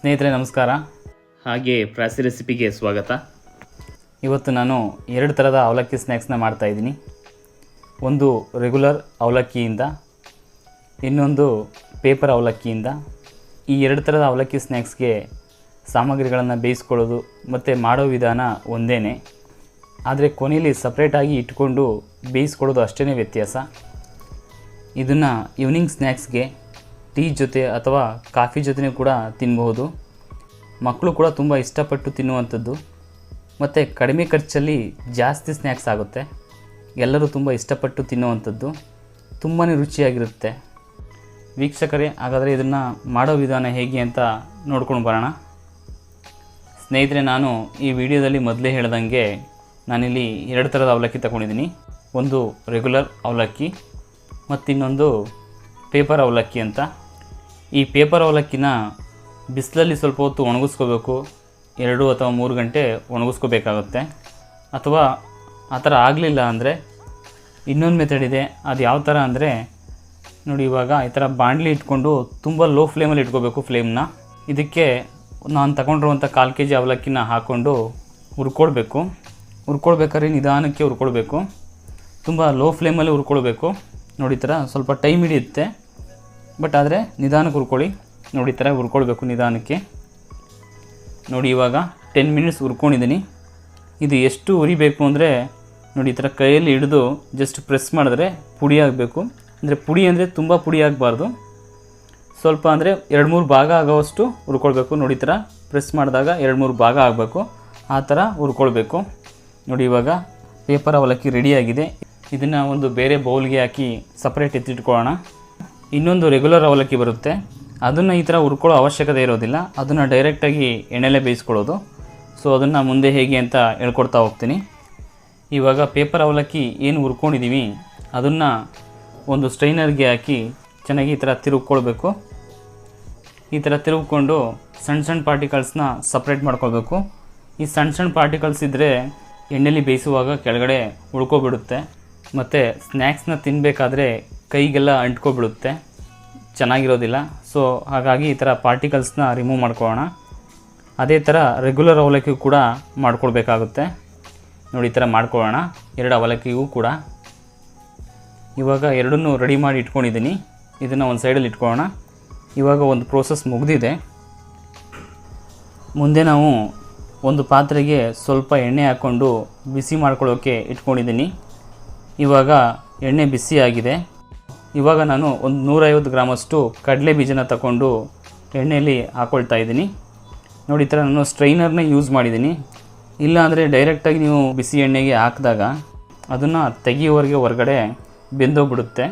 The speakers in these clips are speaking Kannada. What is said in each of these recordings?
ಸ್ನೇಹಿತರೆ ನಮಸ್ಕಾರ. ಹಾಗೆ ಪ್ರಾಸಿ ರೆಸಿಪಿಗೆ ಸ್ವಾಗತ. ಇವತ್ತು ನಾನು ಎರಡು ಥರದ ಅವಲಕ್ಕಿ ಸ್ನ್ಯಾಕ್ಸ್ನ ಮಾಡ್ತಾಯಿದ್ದೀನಿ ಒಂದು ರೆಗ್ಯುಲರ್ ಅವಲಕ್ಕಿಯಿಂದ ಇನ್ನೊಂದು ಪೇಪರ್ ಅವಲಕ್ಕಿಯಿಂದ. ಈ ಎರಡು ಥರದ ಅವಲಕ್ಕಿ ಸ್ನ್ಯಾಕ್ಸ್ಗೆ ಸಾಮಗ್ರಿಗಳನ್ನು ಬೇಯಿಸ್ಕೊಳ್ಳೋದು ಮತ್ತು ಮಾಡೋ ವಿಧಾನ ಒಂದೇ ಆದರೆ ಕೊನೆಯಲ್ಲಿ ಸಪ್ರೇಟಾಗಿ ಇಟ್ಕೊಂಡು ಬೇಯಿಸ್ಕೊಳ್ಳೋದು ಅಷ್ಟೇ ವ್ಯತ್ಯಾಸ. ಇದನ್ನು ಈವ್ನಿಂಗ್ ಸ್ನ್ಯಾಕ್ಸ್ಗೆ ಟೀ ಜೊತೆ ಅಥವಾ ಕಾಫಿ ಜೊತೆ ಕೂಡ ತಿನ್ನಬಹುದು ಮಕ್ಕಳು ಕೂಡ ತುಂಬ ಇಷ್ಟಪಟ್ಟು ತಿನ್ನುವಂಥದ್ದು. ಮತ್ತು ಕಡಿಮೆ ಖರ್ಚಲ್ಲಿ ಜಾಸ್ತಿ ಸ್ನ್ಯಾಕ್ಸ್ ಆಗುತ್ತೆ. ಎಲ್ಲರೂ ತುಂಬ ಇಷ್ಟಪಟ್ಟು ತಿನ್ನುವಂಥದ್ದು. ತುಂಬಾ ರುಚಿಯಾಗಿರುತ್ತೆ. ವೀಕ್ಷಕರೇ, ಹಾಗಾದರೆ ಇದನ್ನು ಮಾಡೋ ವಿಧಾನ ಹೇಗೆ ಅಂತ ನೋಡ್ಕೊಂಡು ಬರೋಣ. ಸ್ನೇಹಿತರೆ, ನಾನು ಈ ವಿಡಿಯೋದಲ್ಲಿ ಮೊದಲೇ ಹೇಳ್ದಂಗೆ ನಾನಿಲ್ಲಿ ಎರಡು ಥರದ ಅವಲಕ್ಕಿ ತಗೊಂಡಿದ್ದೀನಿ. ಒಂದು ರೆಗ್ಯುಲರ್ ಅವಲಕ್ಕಿ ಮತ್ತಿನ್ನೊಂದು ಪೇಪರ್ ಅವಲಕ್ಕಿ ಅಂತ. ಈ ಪೇಪರ್ ಅವಲಕ್ಕಿನ ಬಿಸಿಲಲ್ಲಿ ಸ್ವಲ್ಪ ಹೊತ್ತು ಒಣಗಿಸ್ಕೋಬೇಕು. ಎರಡು ಅಥವಾ ಮೂರು ಗಂಟೆ ಒಣಗಿಸ್ಕೋಬೇಕಾಗುತ್ತೆ. ಅಥವಾ ಆ ಥರ ಆಗಲಿಲ್ಲ ಅಂದರೆ ಇನ್ನೊಂದು ಮೆಥಡ್ ಇದೆ. ಅದು ಯಾವ ಥರ ಅಂದರೆ ನೋಡಿ ಇವಾಗ ಈ ಥರ ಬಾಣಲಿ ಇಟ್ಕೊಂಡು ತುಂಬ ಲೋ ಫ್ಲೇಮಲ್ಲಿ ಇಟ್ಕೋಬೇಕು ಫ್ಲೇಮ್ನ ಇದಕ್ಕೆ ನಾನು ತಗೊಂಡಿರುವಂಥ ಕಾಲು ಕೆ ಜಿ ಅವಲಕ್ಕಿನ ಹಾಕ್ಕೊಂಡು ಹುರ್ಕೊಳ್ಬೇಕು ಹುರ್ಕೊಳ್ಬೇಕಾದ್ರೆ ನಿಧಾನಕ್ಕೆ ಹುರ್ಕೊಳ್ಬೇಕು ತುಂಬ ಲೋ ಫ್ಲೇಮಲ್ಲಿ ಹುರ್ಕೊಳ್ಬೇಕು. ನೋಡಿ ಥರ ಸ್ವಲ್ಪ ಟೈಮ್ ಹಿಡಿಯುತ್ತೆ. ಬಟ್ ಆದರೆ ನಿಧಾನಕ್ಕೆ ಹುರ್ಕೊಳ್ಳಿ ನೋಡಿ, ಈ ಥರ ಹುರ್ಕೊಳ್ಬೇಕು ನಿಧಾನಕ್ಕೆ. ನೋಡಿ, ಇವಾಗ ಟೆನ್ ಮಿನಿಟ್ಸ್ ಹುರ್ಕೊಂಡಿದ್ದೀನಿ ಇದು ಎಷ್ಟು ಉರಿಬೇಕು ಅಂದರೆ, ನೋಡಿ, ಈ ಥರ ಕೈಯಲ್ಲಿ ಹಿಡಿದು ಜಸ್ಟ್ ಪ್ರೆಸ್ ಮಾಡಿದ್ರೆ ಪುಡಿ ಆಗಬೇಕು. ಅಂದರೆ ಪುಡಿ ಅಂದರೆ ತುಂಬ ಪುಡಿ ಆಗಬಾರ್ದು. ಸ್ವಲ್ಪ ಅಂದರೆ ಎರಡು ಮೂರು ಭಾಗ ಆಗೋವಷ್ಟು ಹುರ್ಕೊಳ್ಬೇಕು ನೋಡಿ, ಈ ಥರ ಪ್ರೆಸ್ ಮಾಡಿದಾಗ ಎರಡು ಮೂರು ಭಾಗ ಆಗಬೇಕು. ಆ ಥರ ಹುರ್ಕೊಳ್ಬೇಕು ನೋಡಿ, ಇವಾಗ ಪೇಪರ್ ಅವಲಕ್ಕಿ ರೆಡಿಯಾಗಿದೆ ಇದನ್ನು ಒಂದು ಬೇರೆ ಬೌಲ್ಗೆ ಹಾಕಿ ಸಪ್ರೇಟ್ ಎತ್ತಿಟ್ಕೊಳ್ಳೋಣ. ಇನ್ನೊಂದು ರೆಗ್ಯುಲರ್ ಅವಲಕ್ಕಿ ಬರುತ್ತೆ. ಅದನ್ನು ಈ ಥರ ಹುರ್ಕೊಳ್ಳೋ ಅವಶ್ಯಕತೆ ಇರೋದಿಲ್ಲ. ಅದನ್ನು ಡೈರೆಕ್ಟಾಗಿ ಎಣ್ಣೆಲೆ ಬೇಯಿಸ್ಕೊಳ್ಳೋದು. ಸೊ ಅದನ್ನು ಮುಂದೆ ಹೇಗೆ ಅಂತ ಹೇಳ್ಕೊಡ್ತಾ ಹೋಗ್ತೀನಿ. ಇವಾಗ ಪೇಪರ್ ಅವಲಕ್ಕಿ ಏನು ಹುರ್ಕೊಂಡಿದ್ದೀವಿ ಅದನ್ನು ಒಂದು ಸ್ಟ್ರೈನರ್ಗೆ ಹಾಕಿ ಚೆನ್ನಾಗಿ ಈ ಥರ ತಿರುಗ್ಕೊಳ್ಬೇಕು. ಈ ಥರ ತಿರುಗ್ಕೊಂಡು ಸಣ್ಣ ಸಣ್ಣ ಪಾರ್ಟಿಕಲ್ಸ್ನ ಸಪ್ರೇಟ್ ಮಾಡ್ಕೊಳ್ಬೇಕು. ಈ ಸಣ್ಣ ಸಣ್ಣ ಪಾರ್ಟಿಕಲ್ಸ್ ಇದ್ದರೆ ಎಣ್ಣೆಲಿ ಬೇಯಿಸುವಾಗ ಕೆಳಗಡೆ ಉಳ್ಕೊಬಿಡುತ್ತೆ. ಮತ್ತು ಸ್ನ್ಯಾಕ್ಸ್ನ ತಿನ್ನಬೇಕಾದ್ರೆ ಕೈಗೆಲ್ಲ ಅಂಟ್ಕೊಬಿಡುತ್ತೆ. ಚೆನ್ನಾಗಿರೋದಿಲ್ಲ. ಸೊ ಹಾಗಾಗಿ ಈ ಥರ ಪಾರ್ಟಿಕಲ್ಸ್ನ ರಿಮೂವ್ ಮಾಡ್ಕೊಳ್ಳೋಣ. ಅದೇ ಥರ ರೆಗ್ಯುಲರ್ ಅವಲಕ್ಕಿ ಕೂಡ ಮಾಡ್ಕೊಳ್ಬೇಕಾಗುತ್ತೆ. ನೋಡಿ, ಈ ಥರ ಮಾಡ್ಕೊಳ್ಳೋಣ. ಎರಡು ಅವಲಕ್ಕಿಗೂ ಕೂಡ. ಇವಾಗ ಎರಡನ್ನೂ ರೆಡಿ ಮಾಡಿ ಇಟ್ಕೊಂಡಿದ್ದೀನಿ. ಇದನ್ನು ಒಂದು ಸೈಡಲ್ಲಿ ಇಟ್ಕೊಳ್ಳೋಣ. ಇವಾಗ ಒಂದು ಪ್ರೋಸೆಸ್ ಮುಗಿದಿದೆ. ಮುಂದೆ ನಾವು ಒಂದು ಪಾತ್ರೆಗೆ ಸ್ವಲ್ಪ ಎಣ್ಣೆ ಹಾಕ್ಕೊಂಡು ಬಿಸಿ ಮಾಡ್ಕೊಳ್ಳೋಕ್ಕೆ ಇಟ್ಕೊಂಡಿದ್ದೀನಿ. ಇವಾಗ ಎಣ್ಣೆ ಬಿಸಿ ಆಗಿದೆ. ಇವಾಗ ನಾನು ಒಂದು ನೂರೈವತ್ತು ಗ್ರಾಮಷ್ಟು ಕಡಲೆ ಬೀಜನ ತಗೊಂಡು ಎಣ್ಣೆಯಲ್ಲಿ ಹಾಕ್ಕೊಳ್ತಾ ಇದ್ದೀನಿ. ನೋಡಿ, ಈ ಥರ ನಾನು ಸ್ಟ್ರೈನರ್ನೇ ಯೂಸ್ ಮಾಡಿದ್ದೀನಿ. ಇಲ್ಲಾಂದರೆ ಡೈರೆಕ್ಟಾಗಿ ನೀವು ಬಿಸಿ ಎಣ್ಣೆಗೆ ಹಾಕಿದಾಗ ಅದನ್ನು ತೆಗಿಯೋವರೆಗೆ ಹೊರಗಡೆ ಬೆಂದೋಗ್ಬಿಡುತ್ತೆ.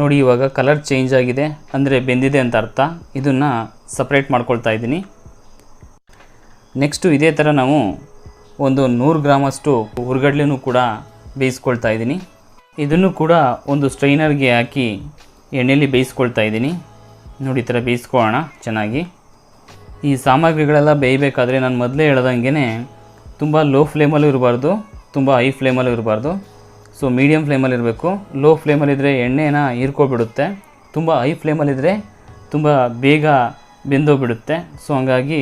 ನೋಡಿ, ಇವಾಗ ಕಲರ್ ಚೇಂಜ್ ಆಗಿದೆ. ಅಂದರೆ ಬೆಂದಿದೆ ಅಂತ ಅರ್ಥ. ಇದನ್ನು ಸಪ್ರೇಟ್ ಮಾಡ್ಕೊಳ್ತಾ ಇದ್ದೀನಿ. ನೆಕ್ಸ್ಟು ಇದೇ ಥರ ನಾವು ಒಂದು ನೂರು ಗ್ರಾಮಷ್ಟು ಹುರ್ಗಡ್ಲೆನೂ ಕೂಡ ಬೇಯಿಸ್ಕೊಳ್ತಾ ಇದ್ದೀನಿ. ಇದನ್ನು ಕೂಡ ಒಂದು ಸ್ಟ್ರೈನರ್ಗೆ ಹಾಕಿ ಎಣ್ಣೆಯಲ್ಲಿ ಬೇಯಿಸ್ಕೊಳ್ತಾ ಇದ್ದೀನಿ. ನೋಡಿ, ಈ ಥರ ಬೇಯಿಸ್ಕೊಳ್ಳೋಣ ಚೆನ್ನಾಗಿ. ಈ ಸಾಮಗ್ರಿಗಳೆಲ್ಲ ಬೇಯಬೇಕಾದ್ರೆ ನಾನು ಮೊದಲೇ ಹೇಳ್ದಂಗೆ ತುಂಬ ಲೋ ಫ್ಲೇಮಲ್ಲೂ ಇರಬಾರ್ದು, ತುಂಬ ಹೈ ಫ್ಲೇಮಲ್ಲೂ ಇರಬಾರ್ದು. ಸೊ ಮೀಡಿಯಮ್ ಫ್ಲೇಮಲ್ಲಿ ಇರಬೇಕು. ಲೋ ಫ್ಲೇಮಲ್ಲಿದ್ದರೆ ಎಣ್ಣೆನ ಹೀರ್ಕೊಬಿಡುತ್ತೆ. ತುಂಬ ಹೈ ಫ್ಲೇಮಲ್ಲಿದ್ದರೆ ತುಂಬ ಬೇಗ ಬೆಂದೋಗ್ಬಿಡುತ್ತೆ. ಸೊ ಹಂಗಾಗಿ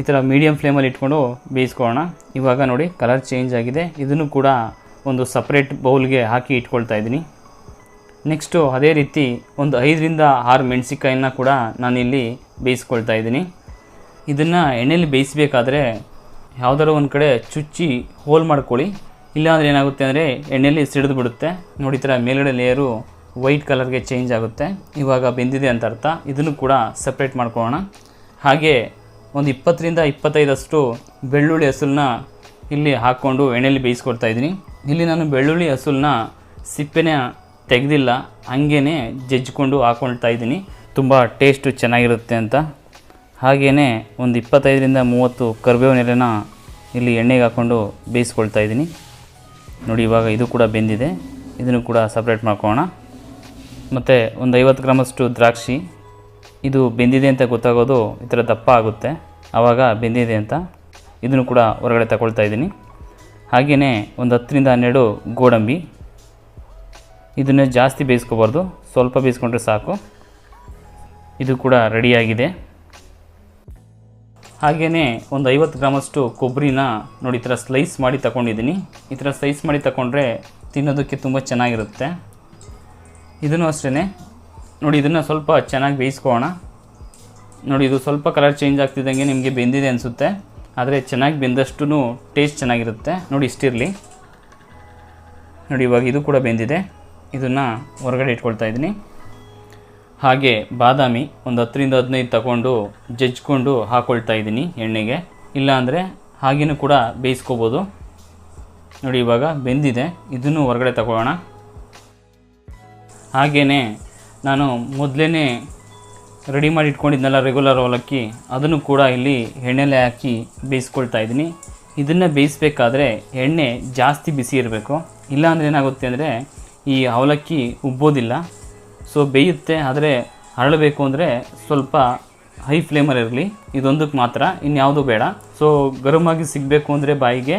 ಈ ಥರ ಮೀಡಿಯಮ್ ಫ್ಲೇಮಲ್ಲಿ ಇಟ್ಕೊಂಡು ಬೇಯಿಸ್ಕೊಳ್ಳೋಣ. ಇವಾಗ ನೋಡಿ ಕಲರ್ ಚೇಂಜ್ ಆಗಿದೆ. ಇದನ್ನು ಕೂಡ ಒಂದು ಸಪ್ರೇಟ್ ಬೌಲ್ಗೆ ಹಾಕಿ ಇಟ್ಕೊಳ್ತಾ ಇದ್ದೀನಿ. ನೆಕ್ಸ್ಟು ಅದೇ ರೀತಿ ಒಂದು ಐದರಿಂದ ಆರು ಮೆಣಸಿಕಾಯಿನ ಕೂಡ ನಾನಿಲ್ಲಿ ಬೇಯಿಸ್ಕೊಳ್ತಾ ಇದ್ದೀನಿ. ಇದನ್ನು ಎಣ್ಣೆಯಲ್ಲಿ ಬೇಯಿಸಬೇಕಾದ್ರೆ ಯಾವುದಾದ್ರು ಒಂದು ಕಡೆ ಚುಚ್ಚಿ ಹೋಲ್ ಮಾಡ್ಕೊಳ್ಳಿ. ಇಲ್ಲಾಂದರೆ ಏನಾಗುತ್ತೆ ಅಂದರೆ ಎಣ್ಣೆಯಲ್ಲಿ ಸಿಡಿದು ಬಿಡುತ್ತೆ ನೋಡಿ ಥರ ಮೇಲ್ಗಡೆ ಲೇಯರು ವೈಟ್ ಕಲರ್ಗೆ ಚೇಂಜ್ ಆಗುತ್ತೆ. ಇವಾಗ ಬೆಂದಿದೆ ಅಂತ ಅರ್ಥ. ಇದನ್ನು ಕೂಡ ಸಪ್ರೇಟ್ ಮಾಡ್ಕೊಳ್ಳೋಣ. ಹಾಗೆ ಒಂದು ಇಪ್ಪತ್ತರಿಂದ ಇಪ್ಪತ್ತೈದಷ್ಟು ಬೆಳ್ಳುಳ್ಳಿ ಹಸುಲನ್ನ ಇಲ್ಲಿ ಹಾಕ್ಕೊಂಡು ಎಣ್ಣೆಯಲ್ಲಿ ಬೇಯಿಸ್ಕೊಡ್ತಾ ಇದ್ದೀನಿ. ಇಲ್ಲಿ ನಾನು ಬೆಳ್ಳುಳ್ಳಿ ಹಸುಲನ್ನ ಸಿಪ್ಪೆನ ತೆಗೆದಿಲ್ಲ ಹಾಗೇ ಜಜ್ಜಿಕೊಂಡು ಹಾಕ್ಕೊಳ್ತಾ ಇದ್ದೀನಿ. ತುಂಬ ಟೇಸ್ಟು ಚೆನ್ನಾಗಿರುತ್ತೆ ಅಂತ. ಹಾಗೆಯೇ ಒಂದು ಇಪ್ಪತ್ತೈದರಿಂದ ಮೂವತ್ತು ಕರಿಬೇವಿನ ಎಲೆನ ಇಲ್ಲಿ ಎಣ್ಣೆಗೆ ಹಾಕ್ಕೊಂಡು ಬೇಯಿಸ್ಕೊಳ್ತಾ ಇದ್ದೀನಿ. ನೋಡಿ, ಇವಾಗ ಇದು ಕೂಡ ಬೆಂದಿದೆ. ಇದನ್ನು ಕೂಡ ಸಪ್ರೇಟ್ ಮಾಡ್ಕೊಳ್ಳೋಣ. ಮತ್ತು ಒಂದು ಐವತ್ತು ಗ್ರಾಮಷ್ಟು ದ್ರಾಕ್ಷಿ. ಇದು ಬೆಂದಿದೆ ಅಂತ ಗೊತ್ತಾಗೋದು ಈ ದಪ್ಪ ಆಗುತ್ತೆ. ಆವಾಗ ಬೆಂದಿದೆ ಅಂತ. ಇದನ್ನು ಕೂಡ ಹೊರಗಡೆ ತಗೊಳ್ತಾ ಇದ್ದೀನಿ. ಹಾಗೆಯೇ ಒಂದು ಹತ್ತರಿಂದ ಹನ್ನೆರಡು ಗೋಡಂಬಿ. ಇದನ್ನು ಜಾಸ್ತಿ ಬೇಯಿಸ್ಕೋಬಾರ್ದು, ಸ್ವಲ್ಪ ಬೇಯಿಸ್ಕೊಂಡ್ರೆ ಸಾಕು. ಇದು ಕೂಡ ರೆಡಿಯಾಗಿದೆ. ಹಾಗೆಯೇ ಒಂದು ಐವತ್ತು ಗ್ರಾಮಷ್ಟು ಕೊಬ್ಬರಿನ ನೋಡಿ, ಈ ಥರ ಸ್ಲೈಸ್ ಮಾಡಿ ತಗೊಂಡಿದ್ದೀನಿ. ಈ ಥರ ಸ್ಲೈಸ್ ಮಾಡಿ ತಗೊಂಡ್ರೆ ತಿನ್ನೋದಕ್ಕೆ ತುಂಬ ಚೆನ್ನಾಗಿರುತ್ತೆ. ಇದನ್ನು ಅಷ್ಟೇ ನೋಡಿ, ಇದನ್ನು ಸ್ವಲ್ಪ ಚೆನ್ನಾಗಿ ಬೇಯಿಸ್ಕೋಣ ನೋಡಿ, ಇದು ಸ್ವಲ್ಪ ಕಲರ್ ಚೇಂಜ್ ಆಗ್ತಿದ್ದಂಗೆ ನಿಮಗೆ ಬೆಂದಿದೆ ಅನಿಸುತ್ತೆ. ಆದರೆ ಚೆನ್ನಾಗಿ ಬೆಂದಷ್ಟು ಟೇಸ್ಟ್ ಚೆನ್ನಾಗಿರುತ್ತೆ. ನೋಡಿ ಇಷ್ಟಿರಲಿ. ನೋಡಿ ಇವಾಗ ಇದು ಕೂಡ ಬೆಂದಿದೆ. ಇದನ್ನು ಹೊರಗಡೆ ಇಟ್ಕೊಳ್ತಾ ಇದ್ದೀನಿ. ಹಾಗೆ ಬಾದಾಮಿ ಒಂದು ಹತ್ತರಿಂದ ಹದಿನೈದು ತಗೊಂಡು ಜಜ್ಕೊಂಡು ಹಾಕ್ಕೊಳ್ತಾ ಇದ್ದೀನಿ ಎಣ್ಣೆಗೆ. ಇಲ್ಲಾಂದರೆ ಹಾಗೇನೂ ಕೂಡ ಬೇಯಿಸ್ಕೋಬೋದು. ನೋಡಿ ಇವಾಗ ಬೆಂದಿದೆ. ಇದನ್ನು ಹೊರಗಡೆ ತಗೊಳ್ಳೋಣ. ಹಾಗೆಯೇ ನಾನು ಮೊದಲೇ ರೆಡಿ ಮಾಡಿ ಇಟ್ಕೊಂಡಿದ್ನಲ್ಲ ರೆಗ್ಯುಲರ್ ಅವಲಕ್ಕಿ, ಅದನ್ನು ಕೂಡ ಇಲ್ಲಿ ಎಣ್ಣೆಲೆ ಹಾಕಿ ಬೇಯಿಸ್ಕೊಳ್ತಾ ಇದ್ದೀನಿ. ಇದನ್ನು ಬೇಯಿಸ್ಬೇಕಾದ್ರೆ ಎಣ್ಣೆ ಜಾಸ್ತಿ ಬಿಸಿ ಇರಬೇಕು. ಇಲ್ಲಾಂದರೆ ಏನಾಗುತ್ತೆ ಅಂದರೆ ಈ ಅವಲಕ್ಕಿ ಉಬ್ಬೋದಿಲ್ಲ. ಸೊ ಬೇಯುತ್ತೆ, ಆದರೆ ಅರಳಬೇಕು ಅಂದರೆ ಸ್ವಲ್ಪ ಹೈ ಫ್ಲೇಮಲ್ಲಿ ಇರಲಿ. ಇದೊಂದಕ್ಕೆ ಮಾತ್ರ, ಇನ್ಯಾವುದು ಬೇಡ. ಸೊ ಗರಮಾಗಿ ಸಿಗಬೇಕು ಅಂದರೆ ಬಾಯಿಗೆ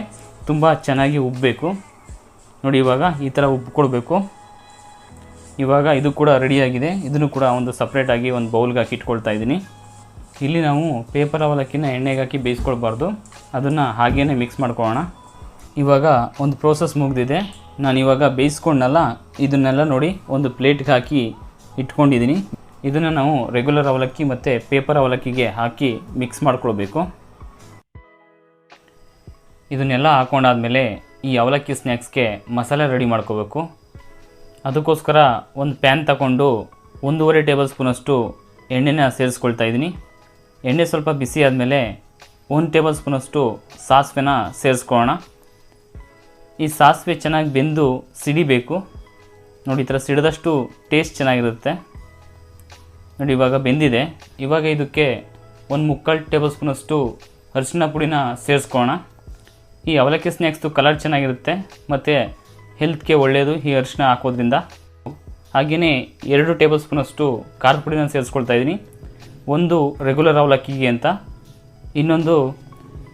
ತುಂಬ ಚೆನ್ನಾಗಿ ಉಬ್ಬಬೇಕು ನೋಡಿ ಇವಾಗ ಈ ಥರ ಉಬ್ಕೊಳ್ಬೇಕು. ಇವಾಗ ಇದು ಕೂಡ ರೆಡಿಯಾಗಿದೆ. ಇದನ್ನು ಕೂಡ ಒಂದು ಸಪ್ರೇಟಾಗಿ ಒಂದು ಬೌಲ್ಗೆ ಹಾಕಿ ಇಟ್ಕೊಳ್ತಾ ಇದ್ದೀನಿ. ಇಲ್ಲಿ ನಾವು ಪೇಪರ್ ಅವಲಕ್ಕಿನ ಎಣ್ಣೆಗೆ ಹಾಕಿ ಬೇಯಿಸ್ಕೊಳ್ಬಾರ್ದು. ಅದನ್ನು ಹಾಗೇ ಮಿಕ್ಸ್ ಮಾಡ್ಕೊಳ್ಳೋಣ. ಇವಾಗ ಒಂದು ಪ್ರೋಸೆಸ್ ಮುಗಿದಿದೆ. ನಾನು ಇವಾಗ ಬೇಯಿಸ್ಕೊಂಡಲ್ಲ, ಇದನ್ನೆಲ್ಲ ನೋಡಿ ಒಂದು ಪ್ಲೇಟ್ಗೆ ಹಾಕಿ ಇಟ್ಕೊಂಡಿದ್ದೀನಿ. ಇದನ್ನು ನಾವು ರೆಗ್ಯುಲರ್ ಅವಲಕ್ಕಿ ಮತ್ತು ಪೇಪರ್ ಅವಲಕ್ಕಿಗೆ ಹಾಕಿ ಮಿಕ್ಸ್ ಮಾಡ್ಕೊಳ್ಬೇಕು. ಇದನ್ನೆಲ್ಲ ಹಾಕೊಂಡಾದ್ಮೇಲೆ ಈ ಅವಲಕ್ಕಿ ಸ್ನ್ಯಾಕ್ಸ್ಗೆ ಮಸಾಲೆ ರೆಡಿ ಮಾಡ್ಕೋಬೇಕು. ಅದಕ್ಕೋಸ್ಕರ ಒಂದು ಪ್ಯಾನ್ ತಗೊಂಡು ಒಂದೂವರೆ ಟೇಬಲ್ ಸ್ಪೂನಷ್ಟು ಎಣ್ಣೆನ ಸೇರಿಸ್ಕೊಳ್ತಾ ಇದ್ದೀನಿ. ಎಣ್ಣೆ ಸ್ವಲ್ಪ ಬಿಸಿ ಆದಮೇಲೆ ಒಂದು ಟೇಬಲ್ ಸ್ಪೂನಷ್ಟು ಸಾಸಿವೆನ ಸೇರಿಸ್ಕೊಳ್ಳೋಣ. ಈ ಸಾಸಿವೆ ಚೆನ್ನಾಗಿ ಬೆಂದು ಸಿಡಿಬೇಕು. ನೋಡಿ, ಈ ಥರ ಸಿಡಿದಷ್ಟು ಟೇಸ್ಟ್ ಚೆನ್ನಾಗಿರುತ್ತೆ. ನೋಡಿ, ಇವಾಗ ಬೆಂದಿದೆ. ಇವಾಗ ಇದಕ್ಕೆ ಒಂದು ಮುಕ್ಕಾಲು ಟೇಬಲ್ ಸ್ಪೂನಷ್ಟು ಅರಿಶಿನ ಪುಡಿನ ಸೇರಿಸ್ಕೊಳ್ಳೋಣ. ಈ ಅವಲಕ್ಕಿ ಸ್ನ್ಯಾಕ್ಸ್ದು ಕಲರ್ ಚೆನ್ನಾಗಿರುತ್ತೆ. ಮತ್ತು ಹೆಲ್ತ್ಗೆ ಒಳ್ಳೆಯದು ಈ ಅರಿಶಿನ ಹಾಕೋದ್ರಿಂದ. ಹಾಗೆಯೇ ಎರಡು ಟೇಬಲ್ ಸ್ಪೂನಷ್ಟು ಖಾರದ ಪುಡಿನ ಸೇರಿಸ್ಕೊಳ್ತಾ ಇದ್ದೀನಿ. ಒಂದು ರೆಗ್ಯುಲರ್ ಅವಲಕ್ಕಿಗೆ ಅಂತ. ಇನ್ನೊಂದು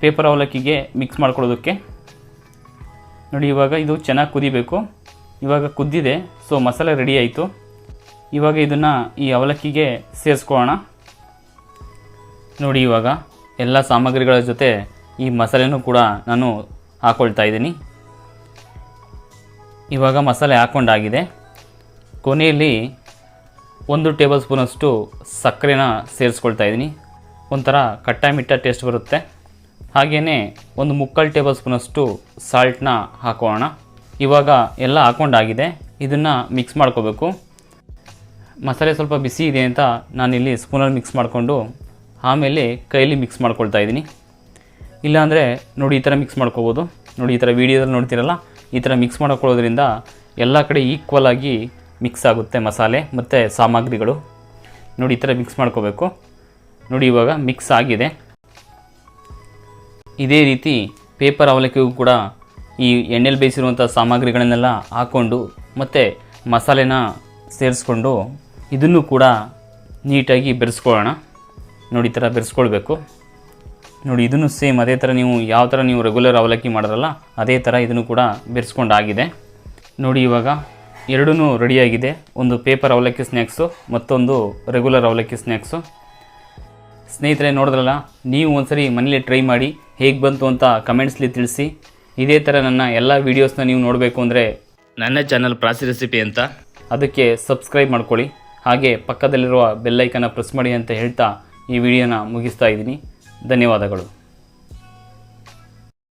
ಪೇಪರ್ ಅವಲಕ್ಕಿಗೆ ಮಿಕ್ಸ್ ಮಾಡ್ಕೊಳ್ಳೋದಕ್ಕೆ. ನೋಡಿ, ಇವಾಗ ಇದು ಚೆನ್ನಾಗಿ ಕುದಿಬೇಕು. ಇವಾಗ ಕುದ್ದಿದೆ ಸೊ ಮಸಾಲೆ ರೆಡಿ ಆಯಿತು. ಇವಾಗ ಇದನ್ನು ಈ ಅವಲಕ್ಕಿಗೆ ಸೇರಿಸ್ಕೊಳ್ಳೋಣ. ನೋಡಿ, ಇವಾಗ ಎಲ್ಲ ಸಾಮಗ್ರಿಗಳ ಜೊತೆ ಈ ಮಸಾಲೆನೂ ಕೂಡ ನಾನು ಹಾಕ್ಕೊಳ್ತಾ ಇದ್ದೀನಿ. ಇವಾಗ ಮಸಾಲೆ ಹಾಕ್ಕೊಂಡಾಗಿದೆ ಕೊನೆಯಲ್ಲಿ ಒಂದು ಟೇಬಲ್ ಸ್ಪೂನಷ್ಟು ಸಕ್ಕರೆನ ಸೇರಿಸ್ಕೊಳ್ತಾ ಇದ್ದೀನಿ. ಒಂಥರ ಕಟ್ಟ ಮಿಟ್ಟ ಟೇಸ್ಟ್ ಬರುತ್ತೆ. ಹಾಗೆಯೇ ಒಂದು ಮುಕ್ಕಾಲು ಟೇಬಲ್ ಸ್ಪೂನಷ್ಟು ಸಾಲ್ಟ್ನ ಹಾಕೋಣ. ಇವಾಗ ಎಲ್ಲ ಹಾಕ್ಕೊಂಡಾಗಿದೆ ಇದನ್ನು ಮಿಕ್ಸ್ ಮಾಡ್ಕೋಬೇಕು. ಮಸಾಲೆ ಸ್ವಲ್ಪ ಬಿಸಿ ಇದೆ ಅಂತ ನಾನಿಲ್ಲಿ ಸ್ಪೂನಲ್ಲಿ ಮಿಕ್ಸ್ ಮಾಡಿಕೊಂಡು ಆಮೇಲೆ ಕೈಯಲ್ಲಿ ಮಿಕ್ಸ್ ಮಾಡ್ಕೊಳ್ತಾ ಇದ್ದೀನಿ. ಇಲ್ಲಾಂದರೆ ನೋಡಿ ಈ ಥರ ಮಿಕ್ಸ್ ಮಾಡ್ಕೋಬೋದು. ನೋಡಿ ಈ ಥರ ವೀಡಿಯೋದಲ್ಲಿ ನೋಡ್ತಿರಲ್ಲ ಈ ಥರ ಮಿಕ್ಸ್ ಮಾಡ್ಕೊಳ್ಳೋದ್ರಿಂದ ಎಲ್ಲ ಕಡೆ ಈಕ್ವಲ್ ಆಗಿ ಮಿಕ್ಸ್ ಆಗುತ್ತೆ ಮಸಾಲೆ ಮತ್ತು ಸಾಮಗ್ರಿಗಳು. ನೋಡಿ ಈ ಥರ ಮಿಕ್ಸ್ ಮಾಡ್ಕೋಬೇಕು. ನೋಡಿ ಇವಾಗ ಮಿಕ್ಸ್ ಆಗಿದೆ. ಇದೇ ರೀತಿ ಪೇಪರ್ ಅವಲಕ್ಕಿಗೂ ಕೂಡ ಈ ಎಣ್ಣೆಲಿ ಬೇಯಿಸಿರುವಂಥ ಸಾಮಗ್ರಿಗಳನ್ನೆಲ್ಲ ಹಾಕ್ಕೊಂಡು ಮತ್ತು ಮಸಾಲೆನ ಸೇರಿಸ್ಕೊಂಡು ಇದನ್ನು ಕೂಡ ನೀಟಾಗಿ ಬೆರೆಸ್ಕೊಳ್ಳೋಣ. ನೋಡಿ ಈ ಥರ ಬೆರೆಸ್ಕೊಳ್ಬೇಕು. ನೋಡಿ, ಇದನ್ನು ಸೇಮ್ ಅದೇ ಥರ ನೀವು ಯಾವ ಥರ ನೀವು ರೆಗ್ಯುಲರ್ ಅವಲಕ್ಕಿ ಮಾಡಿದ್ರಲ್ಲ, ಅದೇ ಥರ ಇದನ್ನು ಕೂಡ ಬೆರೆಸ್ಕೊಂಡಾಗಿದೆ. ನೋಡಿ, ಇವಾಗ ಎರಡೂ ರೆಡಿಯಾಗಿದೆ ಒಂದು ಪೇಪರ್ ಅವಲಕ್ಕಿ ಸ್ನ್ಯಾಕ್ಸು ಮತ್ತೊಂದು ರೆಗ್ಯುಲರ್ ಅವಲಕ್ಕಿ ಸ್ನ್ಯಾಕ್ಸು ಸ್ನೇಹಿತರೆ, ನೋಡಿದ್ರಲ್ಲ, ನೀವು ಒಂದ್ಸರಿ ಮನೇಲಿ ಟ್ರೈ ಮಾಡಿ, ಹೇಗೆ ಬಂತು ಅಂತ ಕಮೆಂಟ್ಸ್ಲಿ ತಿಳಿಸಿ. ಇದೇ ಥರ ನನ್ನ ಎಲ್ಲ ವೀಡಿಯೋಸ್ನ ನೀವು ನೋಡಬೇಕು ಅಂದರೆ ನನ್ನ ಚಾನಲ್ ಪ್ರಾಸಿ ರೆಸಿಪಿ ಅಂತ ಅದಕ್ಕೆ ಸಬ್ಸ್ಕ್ರೈಬ್ ಮಾಡ್ಕೊಳ್ಳಿ. ಹಾಗೆ ಪಕ್ಕದಲ್ಲಿರುವ ಬೆಲ್ಲೈಕನ್ನ ಪ್ರೆಸ್ ಮಾಡಿ ಅಂತ ಹೇಳ್ತಾ ಈ ವಿಡಿಯೋನ ಮುಗಿಸ್ತಾ ಇದ್ದೀನಿ. ಧನ್ಯವಾದಗಳು.